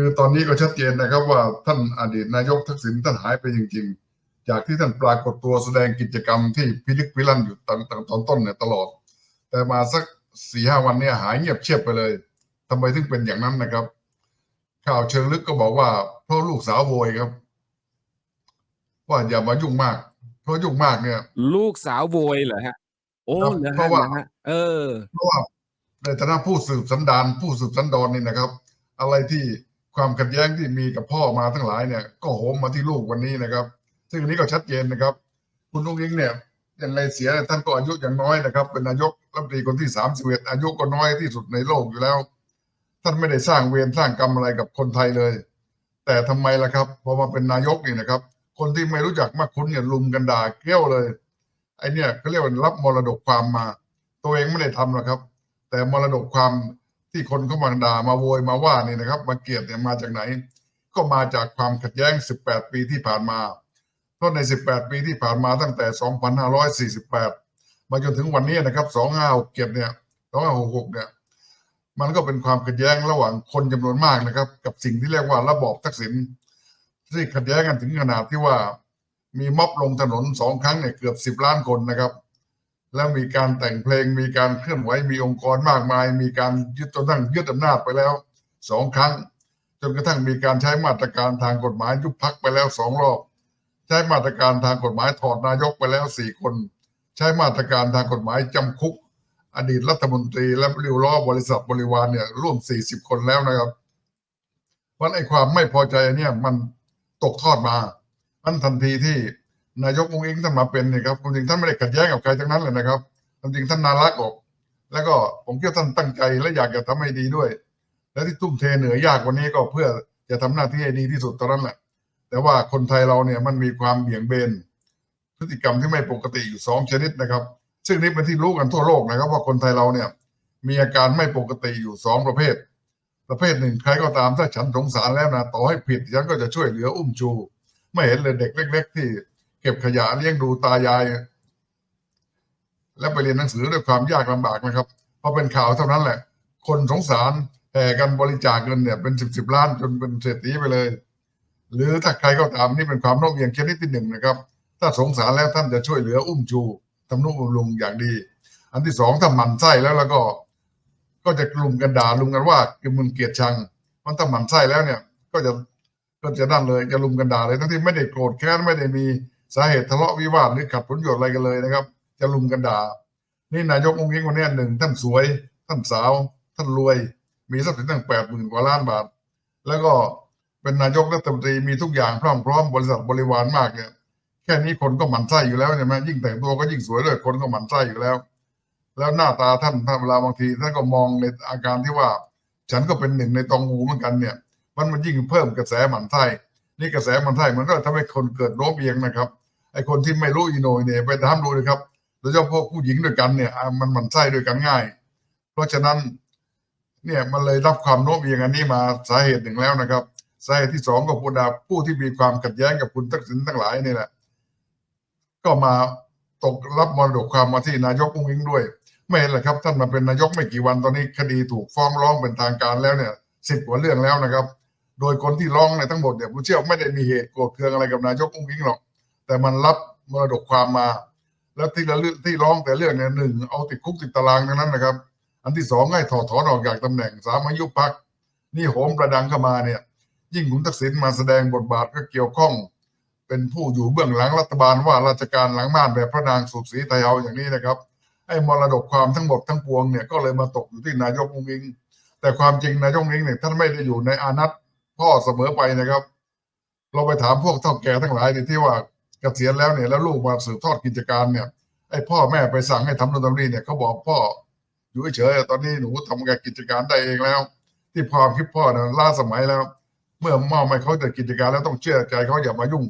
คือตอนนี้ก็ชัดเจนนะครับว่าท่านอดีตนายกทักษิณท่านหายไปจริง ๆ จากที่ท่านปรากฏตัวแสดงกิจกรรมที่พิลึกพิลั่นอยู่ตั้งตอนต้นเนี่ยตลอด แต่มาสักสี่ห้าวันเนี่ยหายเงียบเชียบไปเลยทำไมถึงเป็นอย่างนั้นนะครับ ข่าวเชิงลึกก็บอกว่า เพราะลูกสาวโวยครับ ว่าอย่ามายุ่งมาก เพราะยุ่งมากเนี่ย ลูกสาวโวยเหรอฮะ โอ้ครับเหรอเพฮะราะว่าเหรอฮะเออ เพราะว่าในฐานะผู้สืบสันดานผู้สืบสันดอนนี่นะครับ อะไรที่ ความขัดแย้งที่มีกับพ่อมาทั้งหลายเนี่ย ก็โหมมาที่ลูกวันนี้นะครับ ซึ่งอันนี้ก็ชัดเจนนะครับ คุณลุงยิงเนี่ยยังไงเสียท่านก็อายุอย่างน้อยนะครับ เป็นนายกรัฐมนตรีคนที่สามสิบเอ็ดอายุก็น้อยที่สุดในโลกอยู่แล้ว ท่านไม่ได้สร้างเวรสร้างกรรมอะไรกับคนไทยเลย แต่ทำไมล่ะครับพอมาเป็นนายกนี่นะครับ คนที่ไม่รู้จักมากคุ้นเนี่ยลุมกันด่าเกลี้ยวเลยไอเนี่ยเขาเรียกว่ารับมรดกความมา ตัวเองไม่ได้ทำหรอกครับ แต่มรดกความ ที่คนเขามาด่ามาโวยมาว่านี่นะครับ มาเกลียดเนี่ยมาจากไหน ก็มาจากความขัดแย้ง 18 ปีที่ผ่านมาเพราะใน 18 ปีที่ผ่านมาตั้งแต่ 2548 มาจนถึงวันนี้นะครับ 2567เนี่ย2566เนี่ย มันก็เป็นความขัดแย้งระหว่างคนจำนวนมากนะครับ กับสิ่งที่เรียกว่าระบอบทักษิณที่ขัดแย้งกันถึงขนาดที่ว่ามีม็อบลงถนนสองครั้งเนี่ยเกือบสิบล้านคนนะครับ แล้วมีการแต่งเพลงมีการเคลื่อนไหวมีองค์กรมากมาย มีการยึดจนทั้งยึดอำนาจไปแล้วสองครั้ง จนกระทั่งมีการใช้มาตรการทางกฎหมายยุบพักไปแล้วสองรอบ ใช้มาตรการทางกฎหมายถอดนายกไปแล้วสี่คน ใช้มาตรการทางกฎหมายจำคุก อดีตรัฐมนตรีและริวล้อบริษัทบริวารเนี่ยร่วมสี่สิบคนแล้วนะครับเพราะไอความไม่พอใจเนี่ยมันตกทอดมาอันทันทีที่ นายกองค์อิงท่านมาเป็นเนี่ยครับความจริงท่านไม่ได้ขัดแย้งกับใครทั้งนั้นเลยนะครับความจริงท่านน่ารักออก แล้วก็ผมคิดว่าท่านตั้งใจและอยากจะทำให้ดีด้วย และที่ทุ่มเทเหนื่อยยากวันนี้ก็เพื่อจะทำหน้าที่ให้ดีที่สุดตอนนั้นแหละ แต่ว่าคนไทยเราเนี่ยมันมีความเบี่ยงเบน พฤติกรรมที่ไม่ปกติอยู่สองชนิดนะครับ ซึ่งนี่เป็นที่รู้กันทั่วโลกนะครับ ว่าคนไทยเราเนี่ยมีอาการไม่ปกติอยู่สองประเภท ประเภทหนึ่งใครก็ตามถ้าฉันสงสารแล้วนะต่อให้ผิดฉันก็จะช่วยเหลืออุ้มชู ไม่เห็นเลยเด็กเล็ก ๆ ที่ เก็บขยะเลี้ยงดูตายาย และไปเรียนหนังสือด้วยความยากลำบากนะครับพอเป็นข่าวเท่านั้นแหละ คนสงสารแห่กันบริจาคเงินเนี่ยเป็นสิบสิบล้านจนเป็นเศรษฐีไปเลย หรือถ้าใครก็ตามนี่เป็นความโน้มเอียงชนิดที่หนึ่งนะครับ ถ้าสงสารแล้วท่านจะช่วยเหลืออุ้มชูทำนุบำรุงอย่างดี อันที่สองถ้าหมั่นไส้แล้วแล้วก็ ก็จะลุมกันด่าลุมกันว่าคือมึงเกลียดชังมันถ้าหมั่นไส้แล้วเนี่ย ก็จะก็จะนั่นเลยจะลุมกันด่าเลยทั้งที่ไม่ได้โกรธแค้นไม่ได้มี สาเหตุทะเลาะวิวาทหรือขัดผลประโยชน์อะไรกันเลยนะครับ จะลุมกันด่า นี่นายกองค์ยิงคนเนี้ยหนึ่งท่านสวย ท่านสาว ท่านรวย มีทรัพย์สินตั้งแปดหมื่นกว่าล้านบาท แล้วก็เป็นนายกรัฐมนตรีมีทุกอย่างพร้อมพร้อมบริษัทบริวารมากเนี่ยแค่นี้คนก็หมั่นไส้อยู่แล้วใช่ไหมยิ่งแต่งตัวก็ยิ่งสวยเลยคนก็หมั่นไส้อยู่แล้ว แล้วหน้าตาท่านท่านเวลาบางทีท่านก็มองในอาการที่ว่า ฉันก็เป็นหนึ่งในตองงูเหมือนกันเนี่ย มันมันยิ่งเพิ่มกระแสหมั่นไส้นี่กระแสหมั่นไส้มันก็ทำให้คนเกิดโน้มเอียงนะครับ ไอ้คนที่ไม่รู้อีโนยเนี่ยไปถามดูเลยครับโดยเฉพาะพวกผู้หญิงด้วยกันเนี่ยมันหมันไส้ด้วยกันง่าย เพราะฉะนั้นเนี่ยมันเลยรับความโน้มเอียงอันนี้มาสาเหตุหนึ่งแล้วนะครับสาเหตุที่สองก็พูดว่าผู้ที่มีความขัดแย้งกับคุณทักษิณทั้งหลายนี่แหละ ก็มาตกรับมรดกความมาที่นายกอุ้งอิงด้วย ไม่เห็นเหรอครับ ท่านมาเป็นนายกไม่กี่วันตอนนี้คดีถูกฟ้องร้องเป็นทางการแล้วเนี่ยสิบกว่าเรื่องแล้วนะครับ โดยคนที่ร้องเนี่ยทั้งหมดเนี่ยผมเชื่อไม่ได้มีเหตุโกรธเคืองอะไรกับนายกอุ้งอิงหรอก แต่มันรับมรดกความมา แล้วที่ละเรื่องที่ร้องแต่เรื่องเนี่ยหนึ่งเอาติดคุกติดตารางทั้งนั้นนะครับ อันที่สองให้ถอดถอนออกจากตำแหน่งสามอายุพักนี่โหมประดังเข้ามาเนี่ย ยิ่งคุณทักษิณมาแสดงบทบาทก็เกี่ยวข้อง เป็นผู้อยู่เบื้องหลังรัฐบาลว่าราชการหลังม่านแบบพระนางสุดสีไทยเอาอย่างนี้นะครับไอ้มรดกความทั้งหมดทั้งปวงเนี่ยก็เลยมาตกอยู่ที่นายกองอิง แต่ความจริงนายกองอิงเนี่ยท่านไม่ได้อยู่ในอานัตพ่อเสมอไปนะครับ เราไปถามพวกเท่าแก่ทั้งหลายเนี่ยที่ว่า กษียณแล้วเนี่ยแล้วลูกมาสืบทอดกิจการเนี่ยไอ้พ่อแม่ไปสั่งให้ทำโน่นทำนี่เนี่ยเขาบอกพ่ออยู่เฉยๆตอนนี้หนูทำการกิจการได้เองแล้ว ที่ความคิดพ่อเนี่ยล้าสมัยแล้ว เมื่อมอบให้เขาแต่กิจการแล้วต้องเชื่อใจเขาอย่ามายุ่ง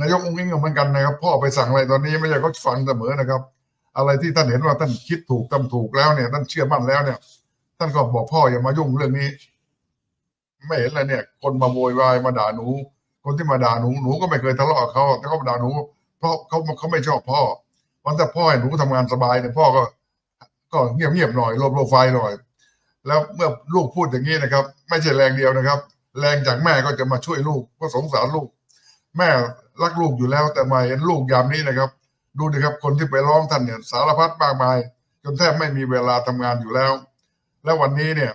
นายกองค์อิงก็เหมือนกันนะครับ พ่อไปสั่งอะไรตอนนี้ไม่ใช่เขาฟังเสมอนะครับ อะไรที่ท่านเห็นว่าท่านคิดถูกทำถูกแล้วเนี่ยท่านเชื่อมั่นแล้วเนี่ย ท่านก็บอกพ่ออย่ามายุ่งเรื่องนี้ ไม่เห็นเลยเนี่ย คนมาโวยวายมาด่าหนู คนที่มาด่าหนูหนูก็ไม่เคยทะเลาะกับเขาแต่เขามาด่าหนู เพราะเขาเขาไม่ชอบพ่อวันแต่พ่อให้หนูทำงานสบายเนี่ยพ่อก็ ก็เงียบๆหน่อยโลโปรไฟล์หน่อย แล้วเมื่อลูกพูดอย่างนี้นะครับ ไม่ใช่แรงเดียวนะครับ แรงจากแม่ก็จะมาช่วยลูกเพราะสงสารลูก แม่รักลูกอยู่แล้วแต่มาเห็นลูกยามนี้นะครับ ดูดิครับคนที่ไปร้องท่านเนี่ยสารพัดมากมาย จนแทบไม่มีเวลาทำงานอยู่แล้ว และวันนี้เนี่ย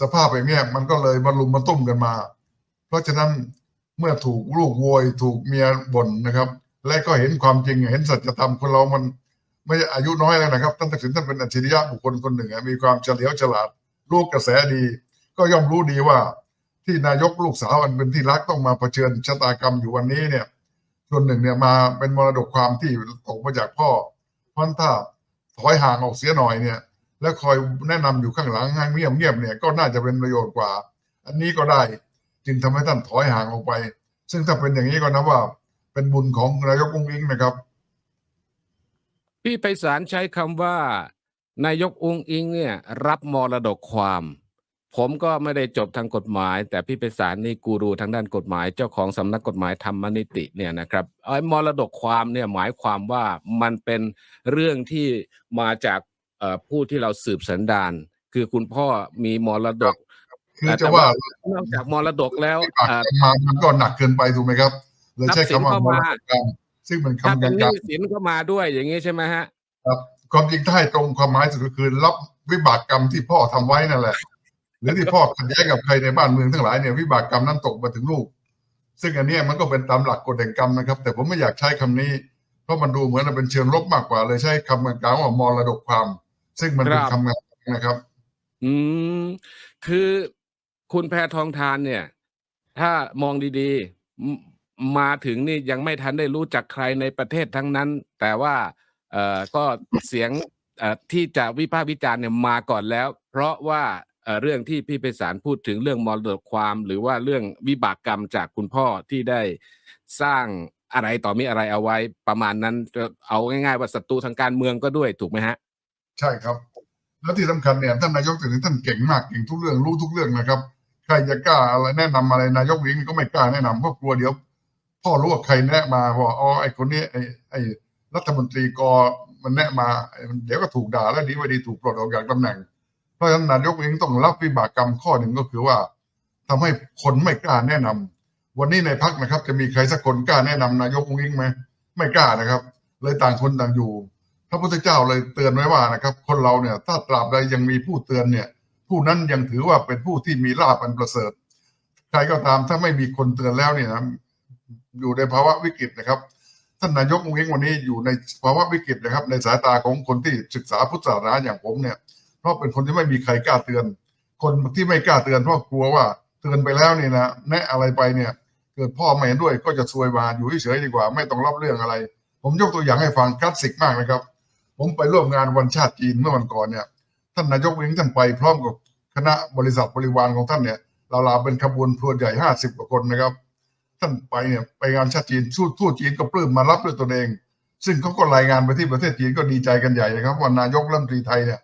สภาพอย่างเนี้ยมันก็เลยมาลุมมาตุ้มกันมา เพราะฉะนั้นเมื่อถูกลูกโวยถูกเมียบ่นนะครับ และก็เห็นความจริงเห็นสัจธรรมคนเรามันไม่อายุน้อยแล้วนะครับท่านตักสินท่านเป็นอัจฉริยะบุคคลคนหนึ่งมีความเฉลียวฉลาดรู้กระแสดี ก็ย่อมรู้ดีว่า ที่นายกลูกสาวอันเป็นที่รักต้องมาเผชิญชะตากรรมอยู่วันนี้เนี่ยส่วนหนึ่งเนี่ยมาเป็นมรดกความที่ตกมาจากพ่อเพราะฉะนั้นถ้าถอยห่างออกเสียหน่อยเนี่ย แล้วคอยแนะนำอยู่ข้างหลังห่างเงียบเงียบๆเนี่ยก็น่าจะเป็นประโยชน์กว่า อันนี้ก็ได้ จึงทำให้ท่านถอยห่างออกไป ซึ่งถ้าเป็นอย่างนี้ก็นับว่า เป็นบุญของนายกอุ้งอิงนะครับ พี่ไพศาลใช้คำว่านายกองค์อิงเนี่ยรับมรดกความ ผมก็ไม่ได้จบทางกฎหมาย แต่พี่ไพศาลนี่กูรูทางด้านกฎหมาย เจ้าของสำนักกฎหมายธรรมนิติเนี่ยนะครับไอ้มรดกความเนี่ยหมายความว่ามันเป็นเรื่องที่มาจากผู้ที่เราสืบสันดานคือคุณพ่อมีมรดก คือแต่จะว่าว่านอกจากมรดกแล้วที่ปากเอ่อกันมามันก็หนักเกินไปถูกไหมครับเลยใช้คำว่าทรัพย์สินเข้ามามรดกกรรมซึ่งเป็นถ้าคำกเป็นหลานี้งสินก็มาด้วยอย่างนี้ใช่ไหมฮะๆครับ ความจริงถ้าให้ตรงความหมายสุดก็คือ รับวิบากกรรมที่พ่อทำไว้นั่นแหละหรือที่พ่อขัดแย้งกับใครในบ้านเมืองทั้งหลายเนี่ยวิบากกรรมนั้นตกมาถึงลูก ซึ่งอันเนี้ยมันก็เป็นตามหลักกฎแห่งกรรมนะครับ แต่ผมไม่อยากใช้คำนี้ เพราะมันดูเหมือนเป็นเชิงลบมากกว่าเลยใช้คำกลางๆว่ามรดกความ ซึ่งมันเป็นครับคำกลางๆนะครับ อืมคือ คุณแพทองทานเนี่ย ถ้ามองดีๆมาถึงนี่ยังไม่ทันได้รู้จักใครในประเทศทั้งนั้น แต่ว่าเอ่อก็เสียงเอ่อที่จะวิพากษ์วิจารณ์เนี่ยมาก่อนแล้ว เพราะว่าเอ่อเรื่องที่พี่ไพศาลพูดถึงเรื่องมรดกความ หรือว่าเรื่องวิบากกรรมจากคุณพ่อที่ได้สร้างอะไรต่อมีอะไรเอาไว้ประมาณนั้นเอาง่ายๆว่าศัตรูทางการเมืองก็ด้วยถูกไหมฮะ ใช่ครับ แล้วที่สำคัญเนี่ยท่านนายกถึงท่านเก่งมากเก่งทุกเรื่องรู้ทุกเรื่องนะครับ รจะกล้าอะไรแนะนำอะไรนายกวิงก็ไม่กล้าแนะนำเพราะกลัวเดี๋ยวพ่อรู้ว่าใครแนะมาว่าอ๋อไอ้คนนี้ไอ้ไอ้รัฐมนตรีกอมันแนะมาเดี๋ยวก็ถูกด่าแล้วดีไม่ดีถูกปลดออกจากตำแหน่ง เพราะฉะนั้นนายกเองต้องรับวิบากกรรมข้อหนึ่งก็คือว่าทำให้คนไม่กล้าแนะนำวันนี้ในพักนะครับ จะมีใครสักคนกล้าแนะนำนายกอุ้งอิงไหมไม่กล้านะครับ เลยต่างคนต่างอยู่ พระพุทธเจ้าเลยเตือนไว้ว่านะครับ คนเราเนี่ยถ้าตราบใดยังมีผู้เตือนเนี่ย ผู้นั้นยังถือว่าเป็นผู้ที่มีลาภอันประเสริฐใครก็ตามถ้าไม่มีคนเตือนแล้วเนี่ยนะอยู่ในภาวะวิกฤตนะครับ ท่านนายกอุ้งอิงวันนี้อยู่ในภาวะวิกฤตนะครับ ในสายตาของคนที่ศึกษาพุทธศาสนาอย่างผมเนี่ยเพราะเป็นคนที่ไม่มีใครกล้าเตือน คนที่ไม่กล้าเตือนเพราะกลัวว่าเตือนไปแล้วเนี่ยนะแนะอะไรไปเนี่ย เกิดพ่อไม่เห็นด้วยก็จะซวยมาอยู่เฉยๆดีกว่า ไม่ต้องรับเรื่องอะไร ผมยกตัวอย่างให้ฟังคลาสสิกมากนะครับ ผมไปร่วมงานวันชาติจีนเมื่อวันก่อนเนี่ยท่านนายกวิงท่านไปพร้อมกับ คณะบริษัทบริวารของท่านเนี่ยเราลาเป็นขบวนทัวร์ใหญ่ห้าสิบกว่าคนนะครับ ท่านไปเนี่ยไปงานชาติจีนทูตทูตจีนก็ปลื้มมารับด้วยตนเอง ซึ่งเขาก็รายงานไปที่ประเทศจีนก็ดีใจกันใหญ่นะครับว่านายกรัฐมนตรีไทยเนี่ย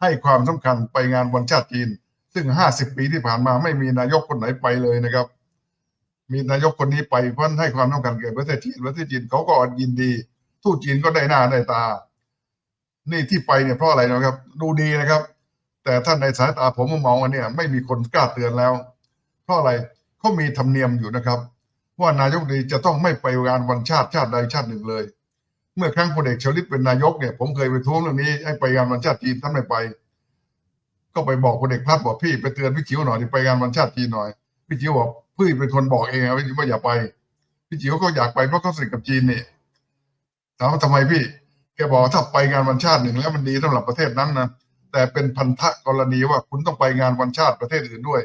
ให้ความสำคัญไปงานวันชาติจีน ซึ่งห้าสิบปีที่ผ่านมาไม่มีนายกคนไหนไปเลยนะครับ มีนายกคนนี้ไปเพราะให้ความสำคัญแก่ประเทศจีนประเทศจีนเขาก็ยินดี ทูตจีนก็ได้หน้าได้ตา นี่ที่ไปเนี่ยเพราะอะไรนะครับ ดูดีนะครับ แต่ท่านในสายตาผมมองว่าเนี่ยไม่มีคนกล้าเตือนแล้ว เพราะอะไรเขามีธรรมเนียมอยู่นะครับ ว่านายกดีจะต้องไม่ไปงานวันชาติชาติใดชาติหนึ่งเลย เมื่อครั้งพลเอกชลิตเป็นนายกเนี่ย ผมเคยไปท้วงเรื่องนี้ให้ไปงานวันชาติจีนท่านไม่ไป ก็ไปบอกพลเอกพัฒบอกพี่ไปเตือนพี่จิ๋วหน่อยไปงานวันชาติจีนหน่อยพี่จิ๋วบอกพี่เป็นคนบอกเองนะว่าอย่าไปพี่จิ๋วก็อยากไปเพราะเขาสนิทกับจีนนี่ถามว่าทำไมพี่แกบอกถ้าไปงานวันชาติหนึ่งแล้วมันดีสำหรับประเทศนั้นนะ แต่เป็นพันธะกรณีว่าคุณต้องไปงานวันชาติประเทศอื่นด้วย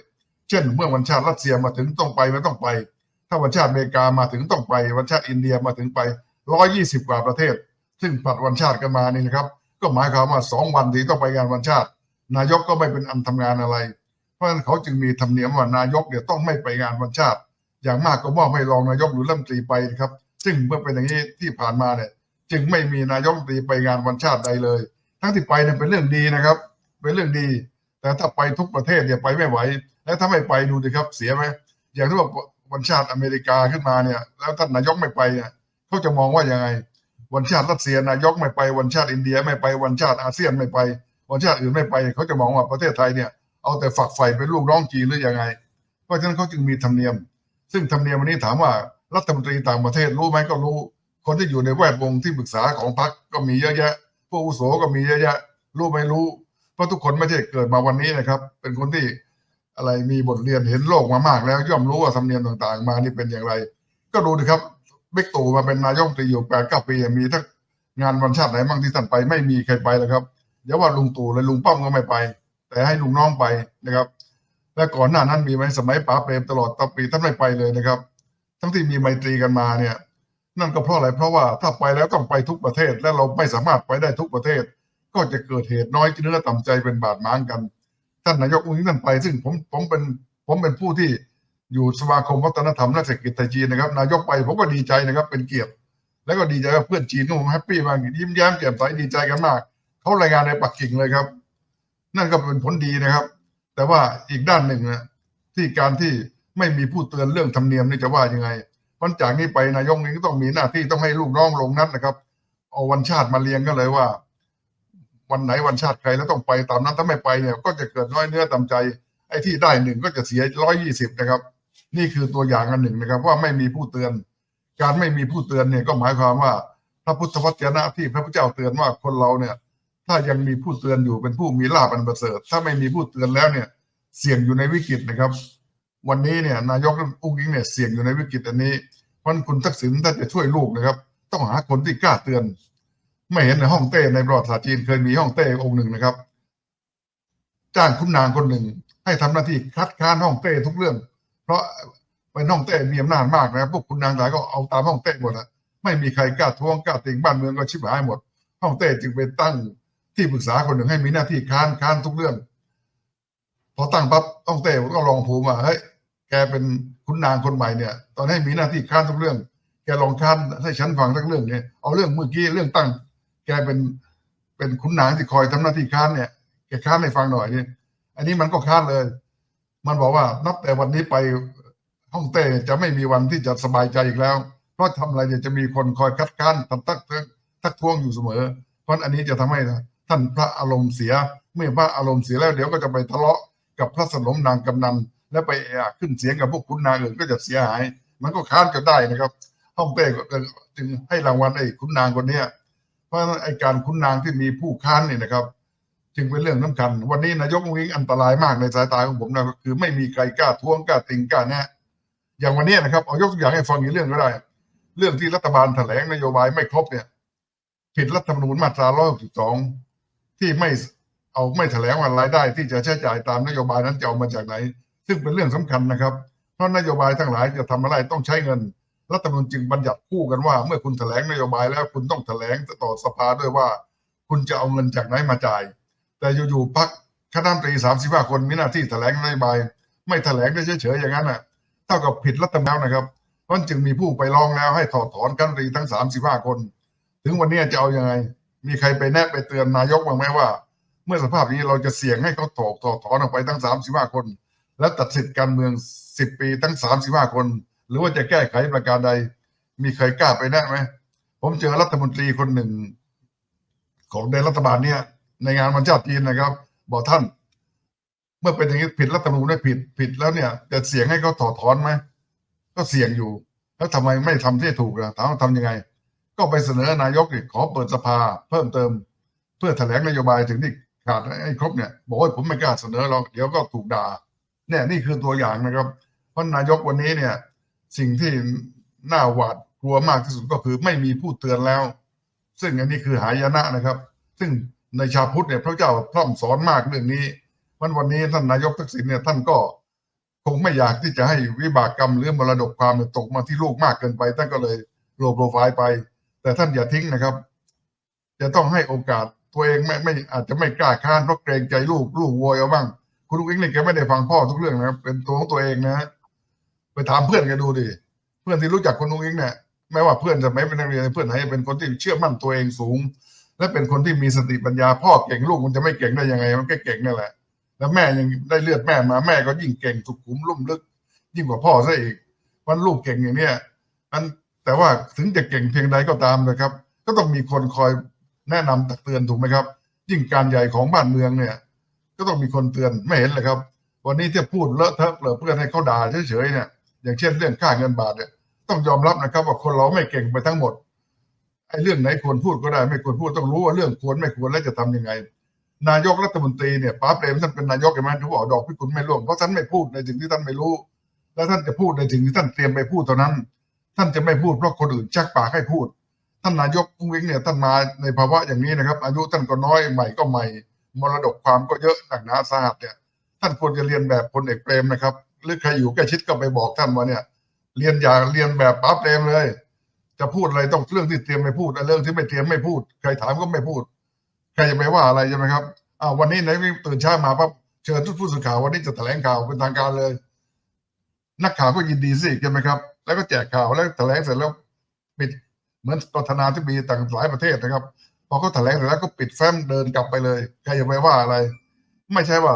เช่น เมื่อวันชาติรัสเซียมาถึงต้องไปไม่ต้องไป ถ้าวันชาติอเมริกามาถึงต้องไป วันชาติอินเดียมาถึงไปร้อยี่สิบกว่าประเทศ ซึ่งผัดวันชาติกันมานี่นะครับ ก็หมายความว่าสองวันที่ต้องไปงานวันชาติ นายกก็ไม่เป็นอันทำงานอะไร เพราะฉะนั้นเขาจึงมีธรรมเนียมว่านายกเนี่ยวต้องไม่ไปงานวันชาติ อย่างมากก็มอบให้รองนายกหรือรัฐมนตรีไปนะครับ ซึ่งเมื่อเป็นอย่างนี้ที่ผ่านมาเนี่ยจึงไม่มีนายกรัฐมนตรีไปงานวันชาติใดเลย ทั้งที่ไปเนี่ยเป็นเรื่องดีนะครับ เป็นเรื่องดี แต่ถ้าไปทุกประเทศเนี่ยไปไม่ไหว แล้วถ้าไม่ไปดูดิครับเสียไหมอย่างที่ว่าวันชาติอเมริกาขึ้นมาเนี่ย แล้วท่านนายกไม่ไปเนี่ยเขาจะมองว่ายังไง วันชาติรัสเซียนายกไม่ไปวันชาติอินเดียไม่ไปวันชาติอาเซียนไม่ไป วันชาติอื่นไม่ไปเขาจะมองว่าประเทศไทยเนี่ยเอาแต่ฝักใฝ่เป็นลูกน้องจีนหรือยังไง เพราะฉะนั้นเขาจึงมีธรรมเนียม ซึ่งธรรมเนียมวันนี้ถามว่ารัฐมนตรีต่างประเทศรู้ไหมก็รู้ คนที่อยู่ในแวดวงที่ปรึกษาของพรรคก็มีเยอะแยะ ผู้อุโสก็มีเยอะแยะรู้ไหมรู้ เพราะทุกคนไม่ใช่เกิดมาวันนี้นะครับ เป็นคนที่อะไรมีบทเรียนเห็นโลกมามาก แล้วย่อมรู้ว่าธรรมเนียมต่างๆ มานี่เป็นอย่างไร ก็ดูดิครับบิ๊กตู่มาเป็นนายกตีอยู่แปดเก้าปีมีทั้งงานวันชาติไหนบ้างที่ท่านไปไม่มีใครไปเลยครับอย่าว่าลุงตู่เลยลุงป้อมก็ไม่ไป แต่ให้ลุงน้องไปนะครับ และก่อนหน้านั้นมีไหมสมัยป๋าเปรมตลอดต่อปีท่านไม่ไปเลยนะครับ ทั้งที่มีไมตรีกันมาเนี่ย นั่นก็เพราะอะไรเพราะว่าถ้าไปแล้วต้องไปทุกประเทศ และเราไม่สามารถไปได้ทุกประเทศ ก็จะเกิดเหตุน้อยเนื้อต่ำใจเป็นบาดหมางกัน ท่านนายกอุ้งอิงท่านไป ซึ่งผมผมเป็นผมเป็นผู้ที่อยู่สมาคมวัฒนธรรมและเศรษฐกิจไทยจีนนะครับ นายกไปผมก็ดีใจนะครับเป็นเกียรติ แล้วก็ดีใจกับเพื่อนจีนก็ผมแฮปปี้มากยิ้มแย้มแจ่มใสดีใจกันมากเขารายงานในปักกิ่งเลยครับ นั่นก็เป็นผลดีนะครับ แต่ว่าอีกด้านหนึ่งนะที่การที่ไม่มีผู้เตือนเรื่องธรรมเนียมนี่จะว่ายังไง วันจากนี้ไปนายกนี้ก็ต้องมีหน้าที่ต้องให้ลูกน้องลงนัดนนะครับ เอาวันชาติมาเรียงกันเลยว่า วันไหนวันชาติใครแล้วต้องไปตามนั้นถ้าไม่ไปเนี่ย ก็จะเกิดน้อยเนื้อต่ำใจไอ้ที่ได้หนึ่งก็จะเสียร้อยยี่สิบนะครับ นี่คือตัวอย่างอันหนึ่งนะครับ ว่าไม่มีผู้เตือน การไม่มีผู้เตือนเนี่ยก็หมายความว่า พระพุทธวจนะที่พระพุทธเจ้าเตือนว่าคนเราเนี่ย ถ้ายังมีผู้เตือนอยู่เป็นผู้มีลาภอันประเสริฐ ถ้าไม่มีผู้เตือนแล้วเนี่ย เสี่ยงอยู่ในวิกฤตนะครับ วันนี้เนี่ยนายกอุ้งอิงเนี่ยเสี่ยงอยู่ในวิกฤตอันนี้เพราะคุณทักษิณถ้าจะช่วยลูกนะครับ ต้องหาคนที่กล้าเตือน ไม่เห็นในห้องเต้ในประวัติศาสตร์จีนเคยมีห้องเต้องค์หนึ่งนะครับ จ้างคุณนางคนหนึ่ง ให้ทำหน้าที่คัดค้านห้องเต้ทุกเรื่อง เพราะเป็นห้องเต้มีอำนาจมากนะพวกคุณนางหลายก็เอาตามห้องเต้หมดอะไม่มีใครกล้าท้วงกล้าติงบ้านเมืองก็ชิบหายหมด ห้องเต้จึงไปตั้งที่ปรึกษาคนหนึ่งให้มีหน้าที่ค้านค้านทุกเรื่อง พอตั้งปั๊บห้องเต้ก็ลองภูมิว่าเฮ้ย แกเป็นคุณนางคนใหม่เนี่ย ตอนให้มีหน้าที่ค้านทุกเรื่อง แกลองค้านให้ฉันฟังสักเรื่องเนี่ยเอาเรื่องเมื่อกี้เรื่องตั้ง แกเป็นเป็นขุนนางที่คอยทำหน้าที่ค้านเนี่ยแกค้านให้ฟังหน่อยนี่อันนี้มันก็ค้านเลย มันบอกว่านับแต่วันนี้ไปห้องเต้จะไม่มีวันที่จะสบายใจอีกแล้ว เพราะทำอะไรเนี่ยจะมีคนคอยคัดค้านทักทักทักทักท้วงอยู่เสมอ เพราะอันนี้จะทำให้ท่านพระอารมณ์เสีย เมื่อพระอารมณ์เสียแล้วเดี๋ยวก็จะไปทะเลาะกับพระสนมนางกำนัน และไปเอะขึ้นเสียงกับพวกขุนนางอื่นก็จะเสียหาย มันก็ค้านกันได้นะครับห้องเต้ก็จึงให้รางวัลไอ้ขุนนางคนเนี้ยเพราะไอ้การขุนนางที่มีผู้ค้านเนี่ยนะครับ จึงเป็นเรื่องสำคัญ วันนี้นายกองอิงอันตรายมากในสายตาของผมนะก็คือไม่มีใครกล้าท้วงกล้าติงกล้าแนะอย่างวันนี้นะครับเอายกตัวอย่างให้ฟังอีกเรื่องก็ได้ เรื่องที่รัฐบาลแถลงนโยบายไม่ครบเนี่ยผิดรัฐธรรมนูญมาตรา162ที่ไม่เอาไม่แถลงว่ารายได้ที่จะใช้จ่ายตามนโยบายนั้นจะเอามาจากไหน ซึ่งเป็นเรื่องสำคัญนะครับ เพราะนโยบายทั้งหลายจะทำอะไรต้องใช้เงิน รัฐธรรมนูญจึงบัญญัติคู่กันว่า เมื่อคุณแถลงนโยบายแล้วคุณต้องแถลงต่อสภาด้วยว่า คุณจะเอาเงินจากไหนมาจ่าย แต่อยู่ๆพักคณะรัฐมนตรีสามสิบห้าคนมีหน้าที่แถลงนโยบาย ไม่แถลงได้เฉยๆอย่างนั้นน่ะเท่ากับผิดรัฐธรรมนูญนะครับเพราะฉะนั้นจึงมีผู้ไปร้องแล้วให้ถอดถอนคณะรัฐมนตรีทั้งสามสิบห้าคน ถึงวันนี้จะเอาอยัางไง มีใครไปแนะไปเตือนนายกบ้างไหมว่า เมื่อสภาพนี้เราจะเสี่ยงให้เขาถอดถอดถอนออกไปทั้งสามสิบห้าคน และตัดสิทธิการเมืองสิบปีทั้งสามสิบห้าคน หรือว่าจะแก้ไขประการใด มีใครกล้าไปแนะไหม ผมเจอรัฐมนตรีคนหนึ่ง ของในรัฐบาลเนี่ย ในงานวันชาติจีนนะครับ บอกท่าน เมื่อเป็นอย่างนี้ผิดรัฐธรรมนูญได้ผิดผิดแล้วเนี่ยจะเสี่ยงให้เขาถอดถอนไหมก็เสี่ยงอยู่ แล้วทำไมไม่ทำที่ถูกล่ะถามว่าทำยังไง ก็ไปเสนอนายกอีกขอเปิดสภา เพิ่มเติม เพื่อแถลงนโยบายถึงที่ขาดให้ครบเนี่ย บอกว่าผมไม่กล้าเสนอหรอกเดี๋ยวก็ถูกด่า เนี่ยนี่คือตัวอย่างนะครับเพราะนายกวันนี้เนี่ย สิ่งที่น่าหวาดกลัวมากที่สุดก็คือไม่มีผู้เตือนแล้ว ซึ่งอันนี้คือหายนะนะครับ ซึ่งในชาพุทธเนี่ยพระเจ้าพร่ำสอนมากเรื่องนี้วันวันนี้ท่านนายกทักษิณเนี่ยท่านก็คงไม่อยากที่จะให้วิบากกรรมหรือมรดกความตกมาที่ลูกมากเกินไปท่านก็เลยโลโปรไฟล์ไป แต่ท่านอย่าทิ้งนะครับ จะต้องให้โอกาสตัวเองไม่ไม่อาจจะไม่กล้าค้านเพราะเกรงใจลูกลูกโวยเอาบ้าง คุณลูกอิงเนี่ยแกไม่ได้ฟังพ่อทุกเรื่องนะครับเป็นตัวของตัวเองนะไปถามเพื่อนแกดูดิเพื่อนที่รู้จักคุณลุงอิงเนี่ยไม่ว่าเพื่อนสมัยเป็นนักเรียนเพื่อนไหนเป็นคนที่เชื่อมั่นตัวเองสูง และเป็นคนที่มีสติปัญญาพ่อเก่งลูกมันจะไม่เก่งได้ยังไง มันก็เก่งนั่นแหละ แล้วแม่ยังได้เลือดแม่มาแม่ก็ยิ่งเก่งสุขุมลุ่มลึก ยิ่งกว่าพ่อซะอีกวันลูกเก่งอย่างเนี้ยมันแต่ว่าถึงจะเก่งเพียงใดก็ตามนะครับ ก็ต้องมีคนคอยแนะนำตักเตือนถูกไหมครับ ยิ่งการใหญ่ของบ้านเมืองเนี่ย ก็ต้องมีคนเตือนไม่เห็นเลยครับ วันนี้ที่พูดเลอะเทอะเปลือเพื่อนให้เขาด่าเฉยๆเนี่ยอย่างเช่นเรื่องค่าเงินบาทเนี่ยต้องยอมรับนะครับ ว่าคนเราไม่เก่งไปทั้งหมดไอ้เรื่องไหนควรพูดก็ได้ ไม่ควรพูดต้องรู้ว่าเรื่องควรไม่ควรและจะทำยังไง นายกรัฐมนตรีเนี่ยป้าเปรมท่านเป็นนายกใช่ไหมที่บอกดอกพิกุลไม่ร่วงเพราะท่านไม่พูดในสิ่งที่ท่านไม่รู้ แล้วท่านจะพูดในสิ่งที่ท่านเตรียมไปพูดเท่านั้น ท่านจะไม่พูดเพราะคนอื่นชักปากให้พูด ท่านนายกพุ้งวิงเนี่ยท่านมาในภาวะอย่างนี้นะครับ อายุท่านก็น้อยใหม่ก็ใหม่ มรดกความก็เยอะหนักหนาสาหัสเนี่ย ท่านควรจะเรียนแบบพลเอกเปรมนะครับ หรือใครอยู่ใกล้ชิดก็ไปบอกท่านว่าเนี่ย เรียนอย่างเรียนแบบป้าเปรมเลย จะพูดอะไรต้องเรื่องที่เตรียมไม่พูดเรื่องที่ไม่เตรียมไม่พูด ใครถามก็ไม่พูด ใครจะไปว่าอะไรใช่ไหมครับอ้าววันนี้ไหนตื่นเช้ามาปั๊บเชิญทุกผู้สื่อข่าววันนี้จะแถลงข่าวเป็นทางการเลย นักข่าวก็ยินดีสิใช่ไหมครับ แล้วก็แจกข่าวแล้วแถลงเสร็จแล้วปิดเหมือนประธานาธิบดีต่างหลายประเทศนะครับ พอเขาแถลงเสร็จแล้วก็ปิดแฟ้มเดินกลับไปเลยใครจะไปว่าอะไร ไม่ใช่ว่า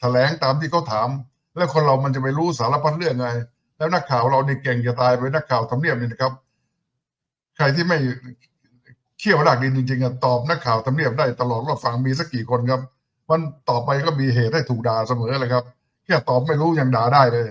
แถลงตามที่เขาถาม แล้วคนเรามันจะไปรู้สารพัดเรื่องไง แล้วนักข่าวเรานี่เก่งจะตายไปนักข่าวทำเนียบนี่นะครับ ใครที่ไม่เขี่ยวรากดินจริงๆตอบนักข่าวทำเนียบได้ตลอดว่าฟังมีสักกี่คนครับ มันต่อไปก็มีเหตุให้ถูกด่าเสมอเลยครับ แค่ตอบไม่รู้ยังด่าได้เลย